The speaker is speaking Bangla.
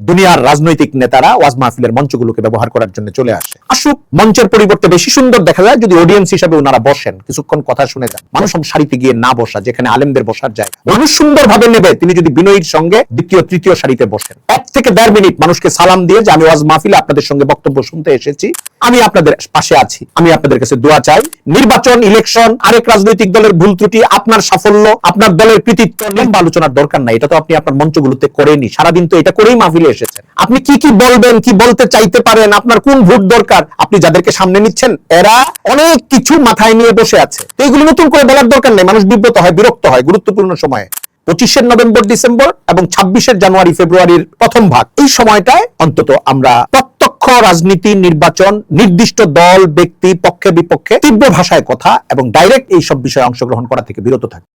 দুনিয়ার রাজনৈতিক নেতারা ওয়াজ মাহফিলের মঞ্চগুলোকে ব্যবহার করার জন্য চলে আসে। আসুক, মঞ্চের পরিবর্তে বেশি সুন্দর দেখা যায় যদি অডিয়েন্স হিসাবে ওনারা বসেন। কিছুক্ষণ কথা শুনে যান। মানুষ সারিতে গিয়ে না বসা, যেখানে আলেমদের বসার যায় মানুষ সুন্দরভাবে নেবে। তিনি যদি বিনয়ীর সঙ্গে দ্বিতীয়, তৃতীয় সারিতে বসেন। এক থেকে দেড় মিনিট মানুষকে সালাম দিয়ে যে আমি ওয়াজ মাহফিলে আপনাদের সঙ্গে বক্তব্য শুনতে এসেছি, আমি আপনাদের পাশে আছি। আমি আপনাদের কাছে দোয়া চাই। নির্বাচন ইলেকশন আরেক রাজনৈতিক দলের ভুল ত্রুটি, আপনার সাফল্য, আপনার দলের কৃতিত্ব, লম্বা আলোচনার দরকার নাই। এটা তো আপনি আপনার মঞ্চগুলোতে করেনি সারাদিন তো এটা করেই মাহফিলে এসেছেন। আপনি কি কি বলবেন, কি বলতে চাইতে পারেন, আপনার কোন ভোট দরকার, আপনি যাদেরকে সামনে নিচ্ছেন, এরা অনেক কিছু মাথায় নিয়ে বসে আছে। তো এগুলো নতুন করে বলার দরকার নেই। মানুষ বিব্রত হয়, বিরক্ত হয় গুরুত্বপূর্ণ সময়ে। পঁচিশের নভেম্বর, ডিসেম্বর এবং ছাব্বিশের জানুয়ারি, ফেব্রুয়ারির প্রথম ভাগ। এই সময়টায় অন্তত আমরা প্রত্যক্ষ রাজনীতি, নির্বাচন, নির্দিষ্ট দল, ব্যক্তি, পক্ষে, বিপক্ষে তীব্র ভাষায় কথা এবং ডাইরেক্ট এই সব বিষয়ে অংশগ্রহণ করা থেকে বিরত থাকি।